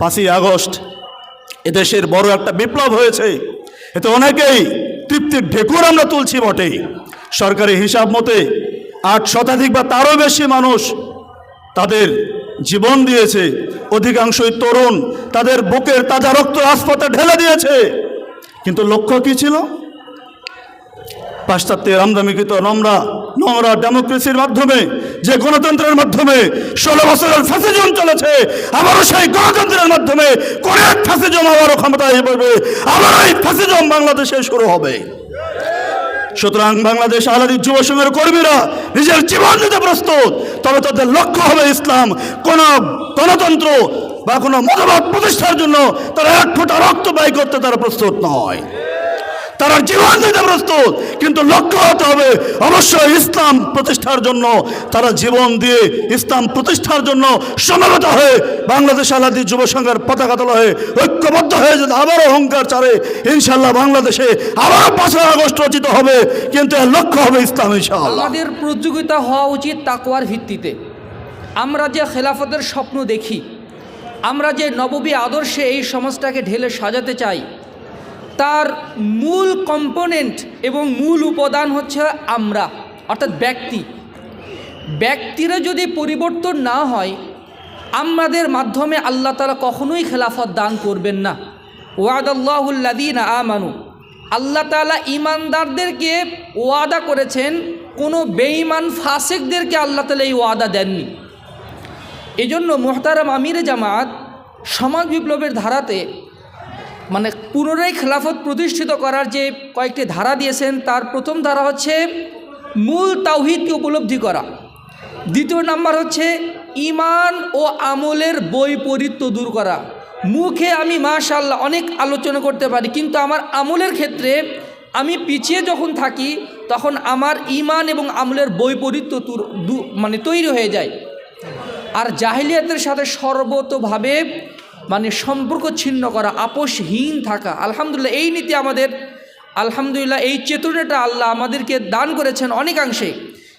পাঁচই আগস্ট এদেশের বড় একটা বিপ্লব হয়েছে। এতে অনেকেই তৃপ্তির ঢেকুর আমরা তুলছি বটে সরকারি হিসাব মতে আট শতাধিক বা তারও বেশি মানুষ তাদের জীবন দিয়েছে। অধিকাংশই তরুণ তাদের বুকের তাজা রক্ত রাজপথে ঢেলে দিয়েছে। কিন্তু লক্ষ্য কি ছিল? পাশ্চাত্যের আমদামিকৃত নোংরা নোংরা ডেমোক্রেসির মাধ্যমে, যে গণতন্ত্রের মাধ্যমে ষোলো বছরের ফ্যাসিজম চলেছে, আবারও সেই গণতন্ত্রের মাধ্যমে কোরিয়ার ফ্যাসিজম আবারও ক্ষমতায় পড়বে, আবারও এই ফ্যাসিজম বাংলাদেশে শুরু হবে। সুতরাং বাংলাদেশ আলাদী যুব সংঘের কর্মীরা নিজের জীবন দিতে প্রস্তুত, তবে তাদের লক্ষ্য হবে ইসলাম। কোন গণতন্ত্র বা কোনো মতবাদ প্রতিষ্ঠার জন্য তারা এক ফোঁটা রক্ত ব্যয় করতে তারা প্রস্তুত নয়। তারা জীবন দিতে প্রস্তুত। কিন্তু লক্ষ্য হতে হবে, অবশ্যই ইসলাম প্রতিষ্ঠার জন্য তারা জীবন দিয়ে ইসলাম প্রতিষ্ঠার জন্য সমবেত হয়ে বাংলাদেশ আলাদী যুব সংঘের পতাকা তোলা হয়ে ঐক্যবদ্ধ হয়ে যদি আবারও অহংকার চারে ইনশাল্লাহ বাংলাদেশে আবারও পাঁচই আগস্ট রচিত হবে। কিন্তু লক্ষ্য হবে ইসলাম, ইনশাআল্লাহ। আমাদের প্রতিযোগিতা হওয়া উচিত তাকওয়ার ভিত্তিতে। আমরা যে খেলাফতের স্বপ্ন দেখি, আমরা যে নববী আদর্শে এই সমাজটাকে ঢেলে সাজাতে চাই তার মূল কম্পোনেন্ট এবং মূল উপাদান হচ্ছে আমরা, অর্থাৎ ব্যক্তি। ব্যক্তিরা যদি পরিবর্তন না হয়, আমাদের মাধ্যমে আল্লাহ তালা কখনোই খেলাফত দান করবেন না। ওয়াদাল্লাহুল্লাদিন আমানু। আল্লাহ তালা ইমানদারদেরকে ওয়াদা করেছেন, কোনো বেঈমান ফাসেকদেরকে আল্লাহ তালা এই ওয়াদা দেননি। এজন্য জন্য মোহতারাম আমিরে জামাত সমাজ বিপ্লবের ধারাতে মানে পুনরায় খেলাফত প্রতিষ্ঠিত করার যে কয়েকটি ধারা দিয়েছেন, তার প্রথম ধারা হচ্ছে মূল তাওহিদকে উপলব্ধি করা। দ্বিতীয় নাম্বার হচ্ছে ইমান ও আমলের বৈপরীত্য দূর করা। মুখে আমি মাশাল্লাহ অনেক আলোচনা করতে পারি, কিন্তু আমার আমলের ক্ষেত্রে আমি পিছিয়ে যখন থাকি, তখন আমার ইমান এবং আমলের বৈপরীত্য মানে তৈরি হয়ে যায়। আর জাহিলিয়াতের সাথে সর্বতভাবে মানে সম্পর্ক ছিন্ন করা, আপোষহীন থাকা। আলহামদুলিল্লাহ, এই নীতি আমাদের, আলহামদুলিল্লাহ, এই চেতনাটা আল্লাহ আমাদেরকে দান করেছেন অনেকাংশে।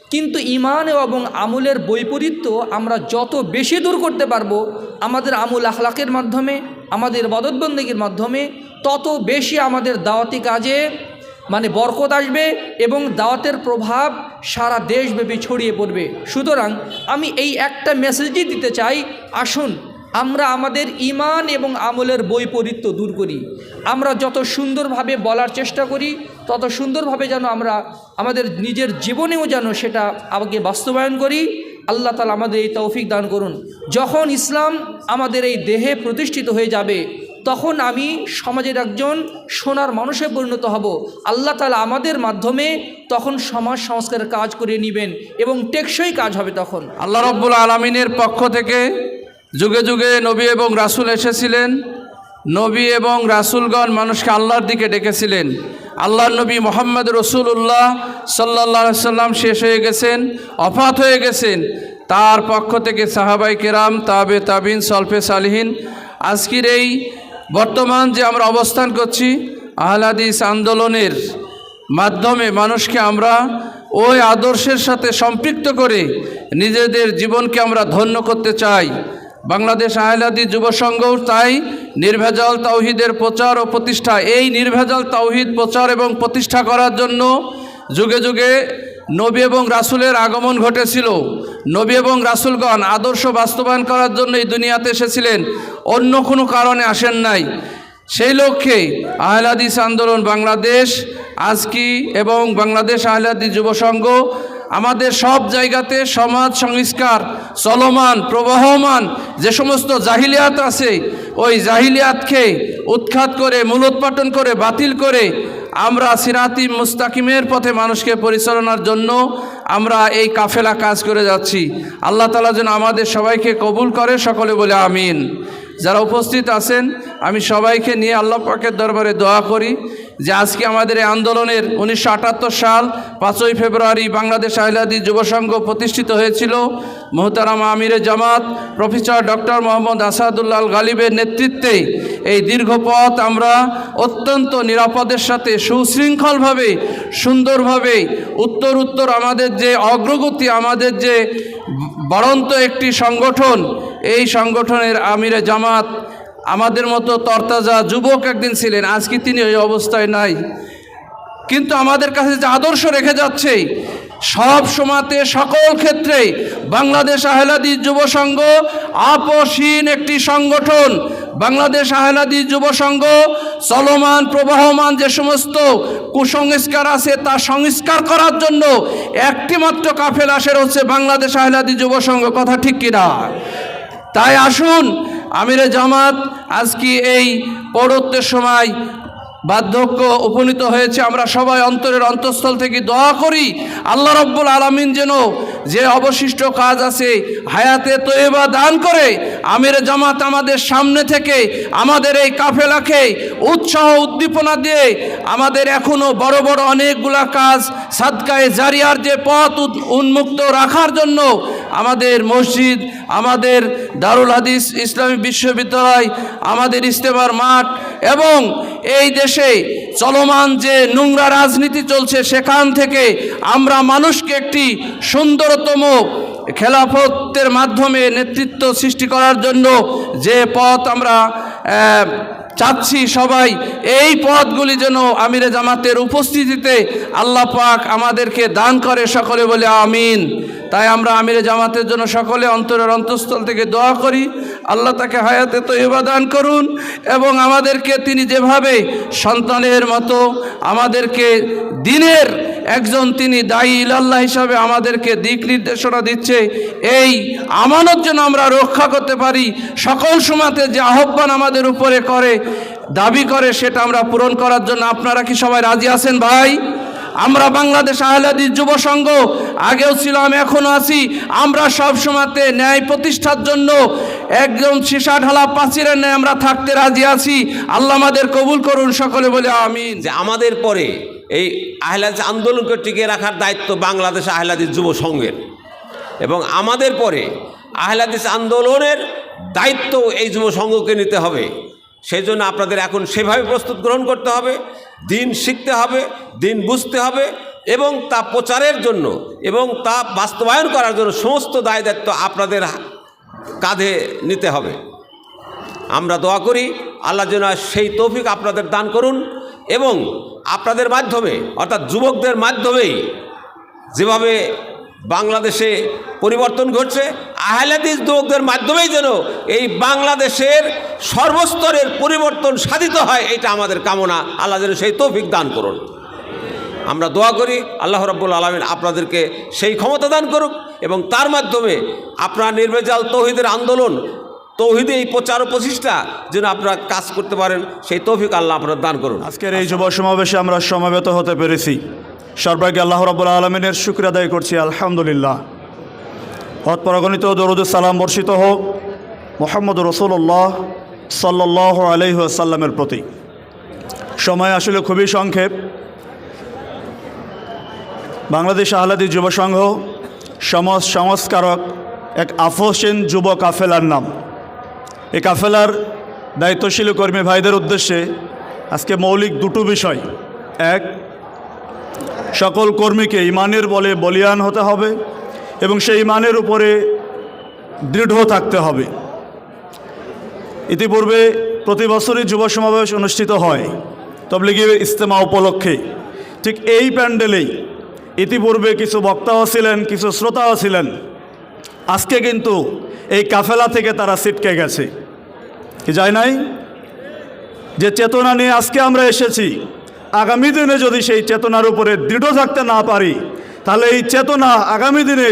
কিন্তু ইমান এবং আমলের বৈপরীত্য আমরা যত বেশি দূর করতে পারব, আমাদের আমুল আখলাকের মাধ্যমে, আমাদের বদতবন্দিগির মাধ্যমে, তত বেশি আমাদের দাওয়াতি কাজে মানে বরকত আসবে এবং দাওয়াতের প্রভাব সারা দেশব্যাপী ছড়িয়ে পড়বে। সুতরাং আমি এই একটা মেসেজই দিতে চাই, আসুন আমরা আমাদের ইমান এবং আমলের বৈপরীত্য দূর করি। আমরা যত সুন্দরভাবে বলার চেষ্টা করি, তত সুন্দরভাবে যেন আমরা আমাদের নিজের জীবনেও যেন সেটা আগে বাস্তবায়ন করি। আল্লাহ তালা আমাদের এই তৌফিক দান করুন। যখন ইসলাম আমাদের এই দেহে প্রতিষ্ঠিত হয়ে যাবে, তখন আমি সমাজের একজন সোনার মানুষে পরিণত হব। আল্লাহ তালা আমাদের মাধ্যমে তখন সমাজ সংস্কারের কাজ করে নেবেন এবং টেকসই কাজ হবে তখন। আল্লাহ রব্বুল আলমিনের পক্ষ থেকে যুগে যুগে নবী এবং রাসূল এসেছিলেন। নবী এবং রাসূলগণ মানুষকে আল্লাহর দিকে ডেকেছিলেন। আল্লাহর নবী মোহাম্মদ রসুল্লাহ সাল্লাহ সাল্লাম শেষ হয়ে গেছেন, অফাত হয়ে গেছেন। তার পক্ষ থেকে সাহাবাই কেরাম, তাবে তাবিন, সলফে সালহীন, আজকের এই বর্তমান যে আমরা অবস্থান করছি, আহলাদিস আন্দোলনের মাধ্যমে মানুষকে আমরা ওই আদর্শের সাথে সম্পৃক্ত করে নিজেদের জীবনকে আমরা ধন্য করতে চাই। বাংলাদেশ আহলাদি যুব সংঘও তাই নির্ভেজাল তাওহিদের প্রচার ও প্রতিষ্ঠা, এই নির্ভেজাল তাওহিদ প্রচার এবং প্রতিষ্ঠা করার জন্য যুগে যুগে নবী এবং রাসুলের আগমন ঘটেছিল। নবী এবং রাসূলগণ আদর্শ বাস্তবায়ন করার জন্য এই দুনিয়াতে এসেছিলেন, অন্য কোনো কারণে আসেন নাই। সেই লক্ষ্যে আহলাদিস আন্দোলন বাংলাদেশ আজকি এবং বাংলাদেশ আহলাদি যুব সংঘ আমাদের সব জায়গাতে সমাজ সংস্কার, চলমান, প্রবাহমান, যে সমস্ত জাহিলিয়াত আছে, ওই জাহিলিয়াতকে উৎখাত করে মূলোৎপাটন করে, বাতিল করে আমরা সিরাতি মুস্তাকিমের পথে মানুষকে পরিচালনার জন্য আমরা এই কাফেলা কাজ করে যাচ্ছি। আল্লাহ তালা যেন আমাদের সবাইকে কবুল করে, সকলে বলে আমিন। যারা উপস্থিত আছেন, আমি সবাইকে নিয়ে আল্লাহ পাকের দরবারে দোয়া করি। যে আজকে আমাদের এই আন্দোলনের উনিশশো আটাত্তর সাল পাঁচই ফেব্রুয়ারি বাংলাদেশ আহিলাদি যুব সংঘ প্রতিষ্ঠিত হয়েছিল। মোহতারাম আমিরে জামাত, প্রফেসর ডক্টর মোহাম্মদ আসাদুল্লাহ গালিবের নেতৃত্বে এই দীর্ঘ পথ আমরা অত্যন্ত নিরাপদের সাথে, সুশৃঙ্খলভাবে, সুন্দরভাবে, উত্তর উত্তর আমাদের যে অগ্রগতি, আমাদের যে বাড়ন্ত একটি সংগঠন, এই সংগঠনের আমিরে জামাত আমাদের মতো তরতাজা যুবক একদিন ছিলেন, আজকে তিনি ওই অবস্থায় নাই। কিন্তু আমাদের কাছে যে আদর্শ রেখে যাচ্ছে, সব সময়তে সকল ক্ষেত্রে বাংলাদেশ আহলাদি যুব সংঘ আপসীন একটি সংগঠন। বাংলাদেশ আহলাদি যুব সংঘ চলমান, প্রবাহমান যে সমস্ত কুসংস্কার আছে তা সংস্কার করার জন্য একটি মাত্র কাফেল আসের হচ্ছে বাংলাদেশ আহলাদি যুব সংঘ। কথা ঠিক কিনা? তাই আসুন আমিরে জামাত আজকে এই পৌরত্বের সময় বার্ধক্য উপনীত হয়েছে। আমরা সবাই অন্তরের অন্তঃস্থল থেকে দোয়া করি, আল্লাহ রব্বুল আলমিন যেন যে অবশিষ্ট কাজ আছে হায়াতে তৈবা দান করে। আমির জামাত আমাদের সামনে থেকে আমাদের এই কাফেলাকে উৎসাহ উদ্দীপনা দিয়ে আমাদের এখনও বড় বড় অনেকগুলা কাজ, সাদকায়ে জারিয়ার যে পথ উন্মুক্ত রাখার জন্য আমাদের মসজিদ, আমাদের দারুল হাদিস ইসলামী বিশ্ববিদ্যালয়, আমাদের ইস্তেমার মাঠ এবং এই দেশে চলমান যে নোংরা রাজনীতি চলছে সেখান থেকে আমরা মানুষকে একটি সুন্দরতম খেলাফতের মাধ্যমে নেতৃত্ব সৃষ্টি করার জন্য যে পথ আমরা চাচ্ছি সবাই এই পথগুলি যেন আমিরে জামাতের উপস্থিতিতে আল্লাহ পাক আমাদেরকে দান করে সকলে বলে আমিন। তাই আমরা আমিরে জামাতের জন্য সকলে অন্তরের অন্তঃস্থল থেকে দোয়া করি। আল্লাহ তাকে হায়াতে তো দান করুন এবং আমাদেরকে তিনি যেভাবে সন্তানের মতো আমাদেরকে দিনের একজন তিনি দায়ী ইলাল্লাহ হিসাবে আমাদেরকে দিক নির্দেশনা দিচ্ছে। এই আমানত যেন আমরা রক্ষা করতে পারি, সকল সময়তে যে আহ্বান আমাদের উপরে করে, দাবি করে, সেটা আমরা পূরণ করার জন্য আপনারা কি সবাই রাজি আছেন ভাই? আমরা বাংলাদেশ আহলাদি যুব সংঘ, আগেও ছিলাম এখনও আছি। আমরা সব সময়তে ন্যায় প্রতিষ্ঠার জন্য একজন সীসা ঢালা পাচিরের ন্যায় আমরা থাকতে রাজি আছি। আল্লাহ আমাদের কবুল করুন সকলে বলে আমিন। যে আমাদের পরে এই আহলাদিস আন্দোলনকে টিকিয়ে রাখার দায়িত্ব বাংলাদেশ আহলাদিস যুব সংঘের। এবং আমাদের পরে আহলাদিস আন্দোলনের দায়িত্ব এই যুব সংঘকে নিতে হবে। সেই জন্য আপনাদের এখন সেভাবে প্রস্তুত গ্রহণ করতে হবে, দিন শিখতে হবে, দিন বুঝতে হবে এবং তা প্রচারের জন্য এবং তা বাস্তবায়ন করার জন্য সমস্ত দায় দায়িত্ব আপনাদের কাঁধে নিতে হবে। আমরা দোয়া করি, আল্লাহ যেন সেই তৌফিক আপনাদের দান করুন। এবং আপনাদের মাধ্যমে, অর্থাৎ যুবকদের মাধ্যমেই যেভাবে বাংলাদেশে পরিবর্তন ঘটছে, আহলাদিস যুবকদের মাধ্যমেই যেন এই বাংলাদেশের সর্বস্তরের পরিবর্তন সাধিত হয় এটা আমাদের কামনা। আল্লাহ যেন সেই তৌফিক দান করুন। আমরা দোয়া করি, আল্লাহ রব্বুল আলমিন আপনাদেরকে সেই ক্ষমতা দান করুক এবং তার মাধ্যমে আপনার নির্বেজাল তৌহিদের আন্দোলন তৌহিদে এই প্রচার প্রচেষ্টা যেন আপনারা কাজ করতে পারেন, সেই তৌফিক আল্লাহ আপনারা দান করুন। আজকের এই যুব সমাবেশে আমরা সমাবেত হতে পেরেছি। সর্বাগ্যে আল্লাহ রব্বুল আলমিনের শুক্র আদায় করছি, আলহামদুলিল্লাহ। হত পরগণিত দরুদ সালাম বর্ষিত হোক মোহাম্মদ রসুল্লাহ সাল্লাহ আলহিহাসাল্লামের প্রতি। সময় আসলে খুবই সংক্ষেপ। বাংলাদেশ আহলাদি যুব সংঘ সমাজ সংস্কারক এক আফসেন যুব কাফেলার নাম। এই কাফেলার দায়িত্বশীল কর্মী ভাইদের উদ্দেশ্যে আজকে মৌলিক দুটো বিষয়। এক, সকল কর্মীকে ইমানের বলে বলিয়ান হতে হবে এবং সেই ইমানের উপরে দৃঢ় থাকতে হবে। ইতিপূর্বে প্রতি বছরই যুব সমাবেশ অনুষ্ঠিত হয় তবলিগি ইস্তেমা উপলক্ষে। ঠিক এই প্যান্ডেলেই ইতিপূর্বে কিছু বক্তাও ছিলেন, কিছু শ্রোতাও ছিলেন। আজকে কিন্তু এই কাফেলা থেকে তারা ছিটকে গেছে। কি যায় নাই? যে চেতনা নিয়ে আজকে আমরা এসেছি, আগামী দিনে যদি সেই চেতনার উপরে দৃঢ় থাকতে না পারি, তাহলে এই চেতনা আগামী দিনে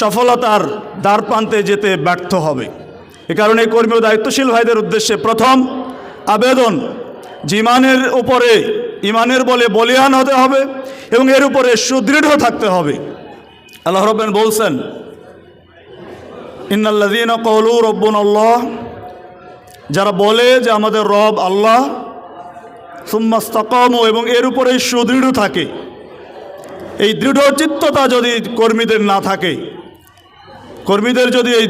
সফলতার দ্বার প্রান্তে যেতে ব্যর্থ হবে। এ কারণে কর্মী দায়িত্বশীল ভাইদের উদ্দেশ্যে প্রথম আবেদন জিমানের উপরে, ইমানের বলে বলিয়ান হতে হবে এবং এর উপরে সুদৃঢ় থাকতে হবে। আল্লাহ রবেন বলছেন ইন্নাল্লাদিন কলু রব্বুন আল্লাহ যারা বলে যে আমাদের রব আল্লাহ সুম্মাস্তকম এবং এর উপরে সুদৃঢ় থাকে। এই দৃঢ় চিত্ততা যদি কর্মীদের না থাকে, কর্মীদের যদি এই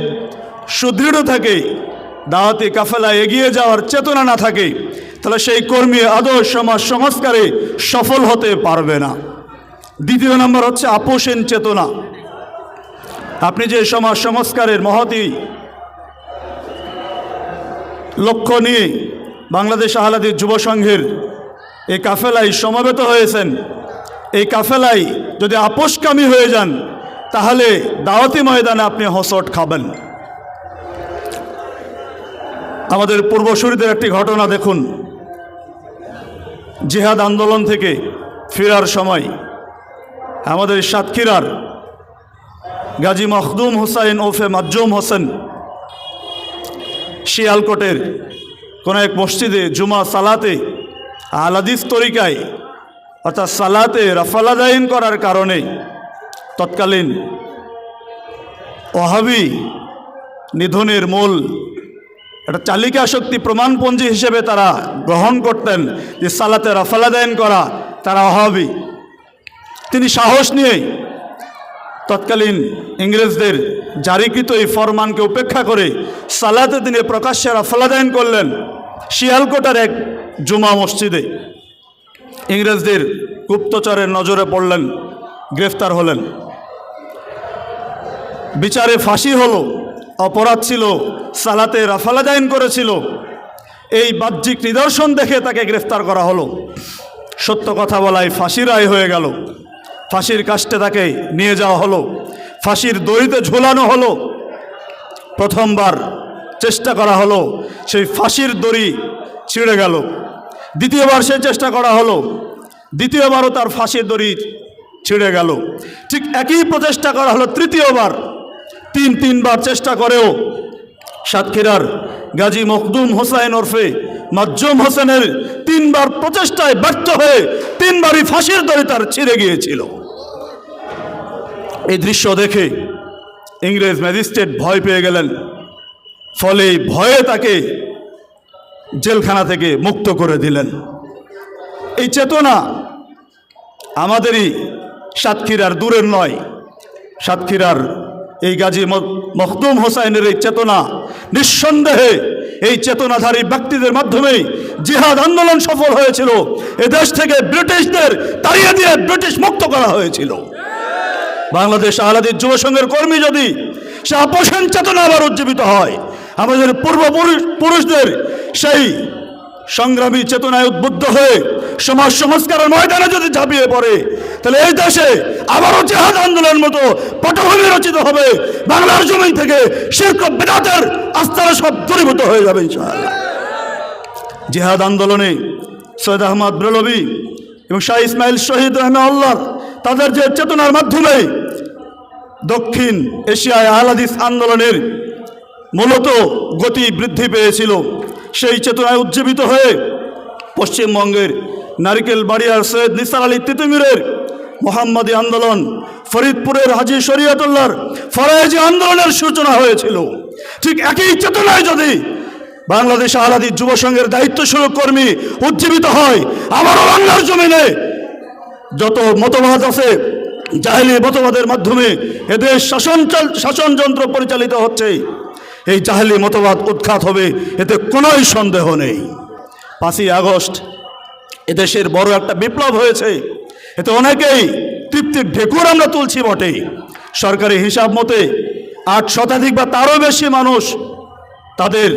সুদৃঢ় থাকে, দাওয়াতি কাফেলা এগিয়ে যাওয়ার চেতনা না থাকে, তাহলে সেই কর্মী আদর্শ সমাজ সংস্কারে সফল হতে পারবে না। দ্বিতীয় নম্বর হচ্ছে আপোষেন চেতনা। আপনি যে সমাজ সংস্কারের মহতি লক্ষ্য নিয়ে বাংলাদেশ আহলাদির যুব সংঘের এই কাফেলায় সমবেত হয়েছেন। এই কাফেলায় যদি আপোষকামী হয়ে যান, তাহলে দাওয়াতি ময়দানে আপনি হসট খাবেন। আমাদের পূর্বসূরিদের একটি ঘটনা দেখুন। জিহাদ আন্দোলন থেকে ফেরার সময় আমাদের সাতক্ষীরার গাজী মখদুম হোসাইন ওফে মাজুম হোসেন শিয়ালকোটের কোনো এক মসজিদে জুমা সালাতে আলাদিস তরিকায়, অর্থাৎ সালাতে রাফালাদাইন করার কারণে তৎকালীন ওহাবি নিধনের মূল একটা চালিকা শক্তি প্রমাণপঞ্জি হিসেবে তারা গ্রহণ করতেন যে সালাতে রাফালাদাইন করা তারা অহাবি তিনি সাহস নিয়ে তৎকালীন ইংরেজদের জারিকৃত এই ফরমানকে উপেক্ষা করে সালাতে তিনি প্রকাশ্যে রাফালাদায়ন করলেন শিয়ালকোটার এক জুমা মসজিদে। ইংরেজদের গুপ্তচরের নজরে পড়লেন, গ্রেফতার হলেন। বিচারে ফাঁসি হলো, অপরাধ ছিল, সালাতে রাফালাদায়ন করেছিল। এই বাহ্যিক নিদর্শন দেখে তাকে গ্রেফতার করা হলো। সত্য কথা বলায় ফাঁসি রায় হয়ে গেল। ফাঁসির কাষ্টে তাকে নিয়ে যাওয়া হলো। ফাঁসির দড়িতে ঝোলানো হলো। প্রথমবার চেষ্টা করা হলো। সেই ফাঁসির দড়ি ছিঁড়ে গেল। দ্বিতীয়বার সে চেষ্টা করা হলো। দ্বিতীয়বারও তার ফাঁসির দড়ি ছিঁড়ে গেল। ঠিক একই প্রচেষ্টা করা হলো তৃতীয়বার। তিন তিনবার চেষ্টা করেও সাতক্ষীরার গাজী মখদুম হোসাইন ওরফে মাজুম হোসেনের তিনবার প্রচেষ্টায় ব্যর্থ হয়ে তিনবারই ফাঁসির দড়ি তার ছিঁড়ে গিয়েছিল। এই দৃশ্য দেখে ইংরেজ ম্যাজিস্ট্রেট ভয় পেয়ে গেলেন। ফলে ভয়ে তাকে জেলখানা থেকে মুক্ত করে দিলেন। এই চেতনা আমাদেরই সাতক্ষীরার দূরের নয়। সাতক্ষীরার এই গাজী মখদুম হোসাইনের এই চেতনা নিঃসন্দেহে এই চেতনাধারী ব্যক্তিদের মাধ্যমেই জিহাদ আন্দোলন সফল হয়েছিল। এ দেশ থেকে ব্রিটিশদের তাড়িয়ে দিয়ে ব্রিটিশ মুক্ত করা হয়েছিল। বাংলাদেশ আহলাদির যুব সংঘের কর্মী যদি সে আপোষণ চেতনা আবার উজ্জীবিত হয়, আমাদের পূর্বপুরুষ পুরুষদের সেই সংগ্রামী চেতনায় উদ্বুদ্ধ হয়ে সমাজ সংস্কারের ময়দানে যদি ঝাঁপিয়ে পড়ে, তাহলে এই দেশে আবারও জেহাদ আন্দোলনের মতো পটভূমি রচিত হবে। বাংলার জমিন থেকে শিল্প বেদাতের আস্থারা সব দূরীভূত হয়ে যাবে জেহাদ আন্দোলনে সৈয়দ আহমদ ব্রেলবি এবং শাহ ইসমাইল শহীদ রহমাউল্লাহ তাদের যে চেতনার মাধ্যমে দক্ষিণ এশিয়ায় আহলাদিস আন্দোলনের মূলত গতি বৃদ্ধি পেয়েছিল, সেই চেতনায় উজ্জীবিত হয়ে পশ্চিমবঙ্গের নারিকেল বাড়িয়ার সৈয়দ নিসার আলী তিতুমিরের মোহাম্মদী আন্দোলন, ফরিদপুরের হাজি শরিয়তুল্লাহর ফরাজি আন্দোলনের সূচনা হয়েছিল। ঠিক একই চেতনায় যদি বাংলাদেশ আহলাদি যুব সংঘের দায়িত্বশীল কর্মী উজ্জীবিত হয় আবারও বাংলার জমিনে যত মতবাদ আছে, জাহেলি মতবাদের মাধ্যমে এদেশ শাসন শাসনযন্ত্র পরিচালিত হচ্ছে। এই জাহেলি মতবাদ উৎখাত হবে, এতে কোনোই সন্দেহ নেই। পাঁচই আগস্ট এদেশের বড় একটা বিপ্লব হয়েছে। এতে অনেকেই তৃপ্তির ঢেকুর আমরা তুলছি বটে। সরকারি হিসাব মতে, আট শতাধিক বা তারও বেশি মানুষ তাদের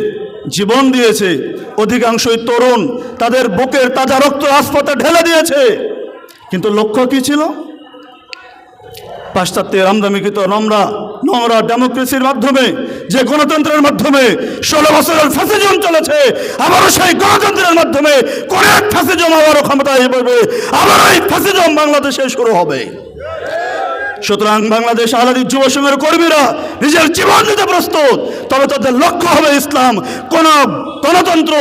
জীবন দিয়েছে। অধিকাংশই তরুণ তাদের বুকের তাজা রক্ত রাজপথে ঢেলে দিয়েছে। কিন্তু লক্ষ্য কি ছিল? পাশ্চাত্যের আমদামিকৃত নমরা নোংরা ডেমোক্রেসির মাধ্যমে, যে গণতন্ত্রের মাধ্যমে ষোলো বছরের ফ্যাসিজম চলেছে, আবারও সেই গণতন্ত্রের মাধ্যমে কোন এক ফ্যাসিজম আবারও ক্ষমতায় পড়বে আবারও এই ফ্যাসিজম বাংলাদেশে শুরু হবে। সুতরাং বাংলাদেশ আলাদী যুব সংঘের কর্মীরা নিজের জীবন দিতে প্রস্তুত। তবে তাদের লক্ষ্য হবে ইসলাম। কোন গণতন্ত্র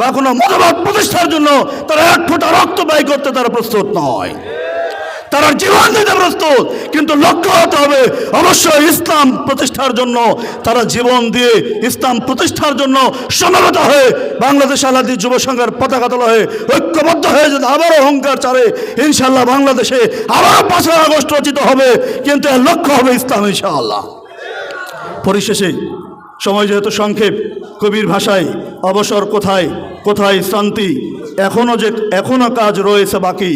বা কোনো মতবাদ প্রতিষ্ঠার জন্য তারা এক ফোঁটা রক্ত ব্যয় করতে তারা প্রস্তুত নয়। তারা জীবন দিতে প্রস্তুত। কিন্তু লক্ষ্য হতে হবে, অবশ্যই ইসলাম প্রতিষ্ঠার জন্য তারা জীবন দিয়ে ইসলাম প্রতিষ্ঠার জন্য সমবেত হয়ে বাংলাদেশ আলাদী যুব সংঘের পতাকা তোলা হয়ে ঐক্যবদ্ধ হয়ে যদি আবারও অহংকার চারে ইনশাল্লাহ বাংলাদেশে আবারও পাঁচই আগস্ট রচিত হবে। কিন্তু লক্ষ্য হবে ইসলাম, ইনশাআল্লাহ। পরিশেষে, সময় যেহেতু সংক্ষেপ কবির ভাষায়, অবসর কোথায় কোথায় শান্তি এখনও যে এখনও কাজ রয়েছে বাকি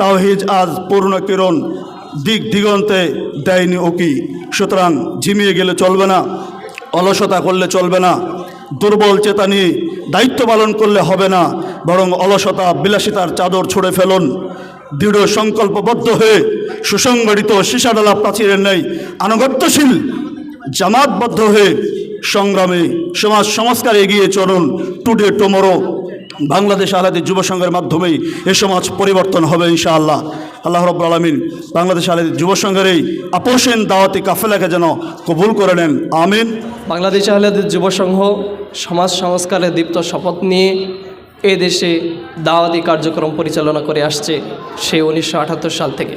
তাওহিজ আজ পূর্ণ কিরণ, দিক দিগন্তে দেয়নি উকি সুতরাং ঝিমিয়ে গেলে চলবে না, অলসতা করলে চলবে না, দুর্বল চেতা নিয়ে দায়িত্ব পালন করলে হবে না, বরং অলসতা, বিলাসিতার চাদর ছুড়ে ফেলুন। দৃঢ় সংকল্পবদ্ধ হয়ে সুসংগঠিত সীসাডালা প্রাচীরের নেই আনুগত্যশীল জামাতবদ্ধ হয়ে সংগ্রামে সমাজ সংস্কার এগিয়ে চলুন। টুডে টুমোরো বাংলাদেশ আলাদী যুব সংঘের এ সমাজ পরিবর্তন হবে ইনশাআল্লাহ। আল্লাহ রব আলমিন বাংলাদেশ আলাদী যুব সংঘের এই আপোষেন দাওয়াতি কাফেলাকে যেন কবুল করে নেন। আমিন। বাংলাদেশ আহলাদের যুব সংঘ সমাজ সংস্কারে দীপ্ত শপথ নিয়ে এ দেশে দাওয়াতি কার্যক্রম পরিচালনা করে আসছে সেই উনিশশো সাল থেকে।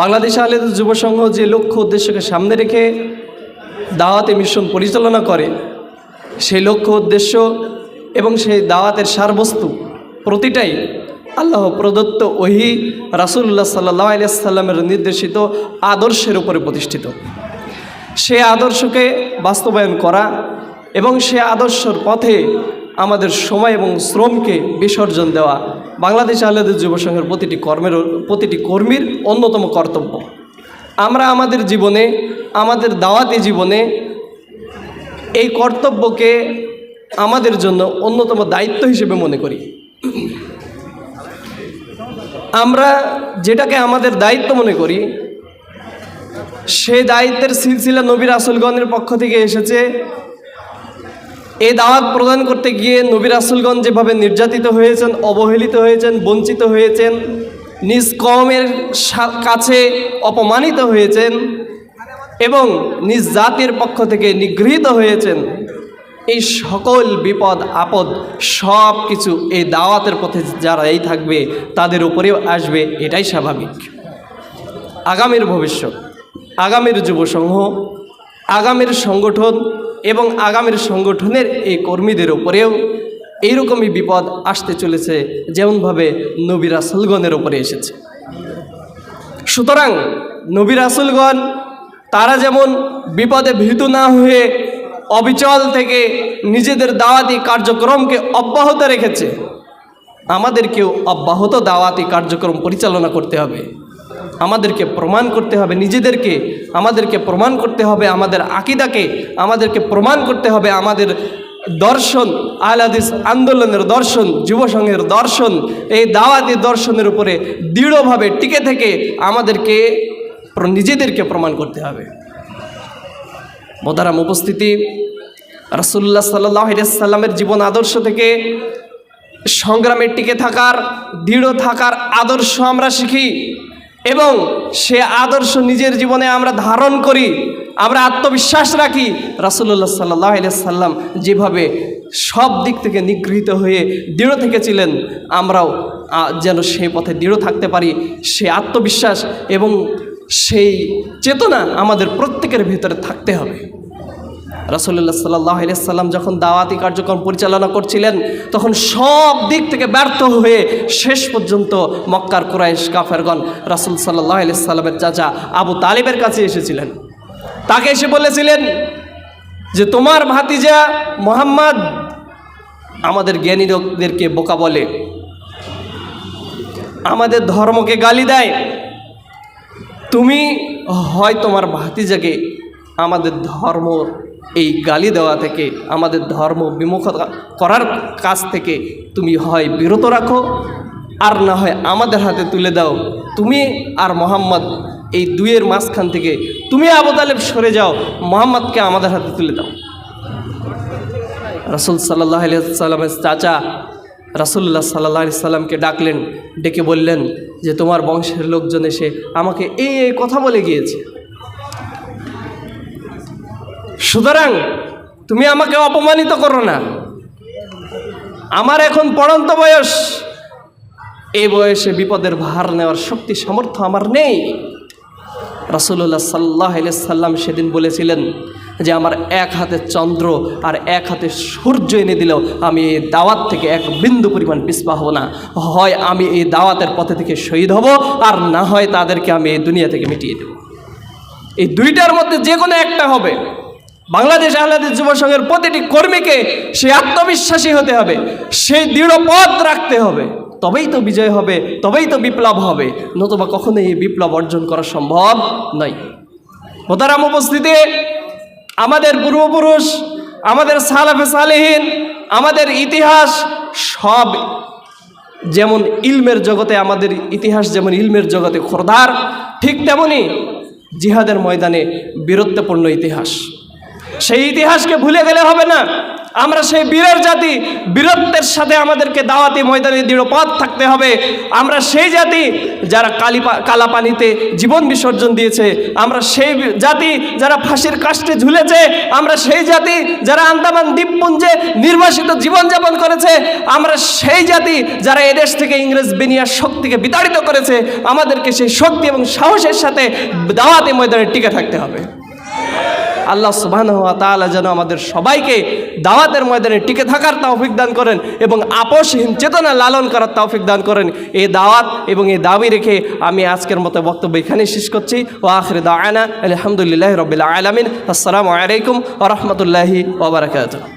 বাংলাদেশ আহলাদের যুব সংঘ যে লক্ষ্য উদ্দেশ্যকে সামনে রেখে দাওয়াতি মিশন পরিচালনা করে। সেই লক্ষ্য, উদ্দেশ্য এবং সেই দাওয়াতের সারবস্তু প্রতিটাই আল্লাহ প্রদত্ত ওহি রাসুল্লাহ সাল্লাহ আলিয়াল্লামের নির্দেশিত আদর্শের উপরে প্রতিষ্ঠিত। সে আদর্শকে বাস্তবায়ন করা এবং সে আদর্শর পথে আমাদের সময় এবং শ্রমকে বিসর্জন দেওয়া বাংলাদেশ আহ্লাদের যুব সংঘের প্রতিটি কর্মের, প্রতিটি কর্মীর অন্যতম কর্তব্য। আমরা আমাদের জীবনে আমাদের দাওয়াতি জীবনে এই কর্তব্যকে আমাদের জন্য অন্যতম দায়িত্ব হিসেবে মনে করি। আমরা যেটাকে আমাদের দায়িত্ব মনে করি সেই দায়িত্বের সিলসিলা নবীর আসলগণের পক্ষ থেকে এসেছে। এই দাওয়াত প্রদান করতে গিয়ে নবীর আসলগণ যেভাবে নির্যাতিত হয়েছেন, অবহেলিত হয়েছেন, বঞ্চিত হয়েছেন, নিজ কমের সা- কাছে অপমানিত হয়েছেন এবং নিজ জাতির পক্ষ থেকে নিগৃহীত হয়েছেন। এই সকল বিপদ, আপদ সব কিছু এই দাওয়াতের পথে যারা এই থাকবে, তাদের উপরেও আসবে, এটাই স্বাভাবিক। আগামীর ভবিষ্যৎ, আগামীর যুব সংঘ আগামীর সংগঠন এবং আগামীর সংগঠনের এই কর্মীদের উপরেও এইরকমই বিপদ আসতে চলেছে, যেমনভাবে নবী রাসুলগণের উপরে এসেছে। সুতরাং নবী রাসুলগণ তারা যেমন বিপদে ভীত না হয়ে অবিচল থেকে নিজেদের দাওয়াতি কার্যক্রমকে অব্যাহত রেখেছে, আমাদেরকেও অব্যাহত দাওয়াতি কার্যক্রম পরিচালনা করতে হবে। আমাদেরকে প্রমাণ করতে হবে, নিজেদেরকে, আমাদেরকে প্রমাণ করতে হবে, আমাদের আকিদাকে আমাদেরকে প্রমাণ করতে হবে, আমাদের দর্শন আহলাদিস আন্দোলনের দর্শন, যুবসংঘের দর্শন, এই দাওয়াতি দর্শনের উপরে দৃঢ়ভাবে টিকে থেকে আমাদেরকে নিজেদেরকে প্রমাণ করতে হবে। মোদারাম উপস্থিতি রাসুল্লাহ সাল্লাহ সাল্লামের জীবন আদর্শ থেকে সংগ্রামে টিকে থাকার, দৃঢ় থাকার আদর্শ আমরা শিখি এবং সে আদর্শ নিজের জীবনে আমরা ধারণ করি, আমরা আত্মবিশ্বাস রাখি। রাসুল্লাহ সাল্লাহ সাল্লাম যেভাবে সব দিক থেকে নিগৃহীত হয়ে দৃঢ় থেকেছিলেন, আমরাও যেন সেই পথে দৃঢ় থাকতে পারি, সে আত্মবিশ্বাস এবং সেই চেতনা আমাদের প্রত্যেকের ভিতরে থাকতে হবে। রাসুল্লাহ সাল্লাহ সাল্লাম যখন দাওয়াতি কার্যক্রম পরিচালনা করছিলেন, তখন সব দিক থেকে ব্যর্থ হয়ে শেষ পর্যন্ত মক্কার কুরাইশ কাফেরগণ রাসুল সাল্লাহ সাল্লামের চাচা আবু তালিবের কাছে এসেছিলেন। তাকে এসে বলেছিলেন যে, তোমার ভাতিজা মোহাম্মদ আমাদের জ্ঞানী লোকদেরকে বোকা বলে, আমাদের ধর্মকে গালি দেয় তুমি হয় তোমার ভাতিজাকে আমাদের ধর্ম এই গালি দেওয়া থেকে, আমাদের ধর্ম বিমুখতা করার কাজ থেকে তুমি হয় বিরত রাখো, আর না হয় আমাদের হাতে তুলে দাও। তুমি আর মোহাম্মদ এই দুইয়ের মাঝখান থেকে তুমি আবু তালেব সরে যাও, মোহাম্মদকে আমাদের হাতে তুলে দাও। রাসুল সাল্লাহ সাল্লামের চাচা রাসুল্লাহ সাল্লাহ সাল্লামকে ডাকলেন, ডেকে বললেন যে, তোমার বংশের লোকজন এসে আমাকে এই এই কথা বলে গিয়েছে। সুতরাং তুমি আমাকে অপমানিত করো না। আমার এখন পড়ন্ত বয়স। এই বয়সে বিপদের ভার নেওয়ার শক্তি, সামর্থ্য আমার নেই। রাসুল্লাহ সাল্লাহ সাল্লাম সেদিন বলেছিলেন যে আমার এক হাতে চন্দ্র আর এক হাতে সূর্য এনে দিলেও আমি এই দাওয়াত থেকে এক বিন্দু পরিমাণ পিছপা হব না। হয় আমি এই দাওয়াতের পথে থেকে শহীদ হব আর না হয় তাদেরকে আমি এই দুনিয়া থেকে মিটিয়ে দেব। এই দুইটার মধ্যে যে কোনো একটা হবে। বাংলাদেশ আহলাদের যুব সংঘের প্রতিটি কর্মীকে সে আত্মবিশ্বাসী হতে হবে সেই দৃঢ় পথ রাখতে হবে। তবেই তো বিজয় হবে, তবেই তো বিপ্লব হবে। নতুবা কখনোই এই বিপ্লব অর্জন করা সম্ভব নয়। মোতারাম উপস্থিতি আমাদের পূর্বপুরুষ, আমাদের সালাফে সালেহীন, আমাদের ইতিহাস সব যেমন ইলমের জগতে, আমাদের ইতিহাস যেমন ইলমের জগতে খোরদার, ঠিক তেমনি জিহাদের ময়দানে বীরত্বপূর্ণ ইতিহাস। সেই ইতিহাসকে ভুলে গেলে হবে না। আমরা সেই বীরের জাতি, বীরত্বের সাথে আমাদেরকে দাওয়াতি ময়দানে দৃঢ়পথ থাকতে হবে। আমরা সেই জাতি যারা কালি কালা পানিতে জীবন বিসর্জন দিয়েছে, আমরা সেই জাতি যারা ফাঁসির কাষ্টে ঝুলেছে, আমরা সেই জাতি যারা আন্দামান দ্বীপপুঞ্জে নির্বাসিত জীবনযাপন করেছে, আমরা সেই জাতি যারা এদেশ থেকে ইংরেজ বেনিয়ার শক্তিকে বিতাড়িত করেছে, আমাদেরকে সেই শক্তি এবং সাহসের সাথে দাওয়াতি ময়দানে টিকে থাকতে হবে। আল্লাহ সুবাহান হওয়া তালা যেন আমাদের সবাইকে দাওয়াতের ময়দানে টিকে থাকার তৌফিক দান করেন এবং আপোষহীন চেতনা লালন করার তৌফিক দান করেন। এ দাওয়াত এবং এই দাবি রেখে আমি আজকের মতো বক্তব্য এখানেই শেষ করছি। ও আখরে দাওয়ানা আলহামদুলিল্লাহ রবিল্লা আলমিন। আসসালামু আলাইকুম ও রহমতুল্লাহি ওবরাকাতুহ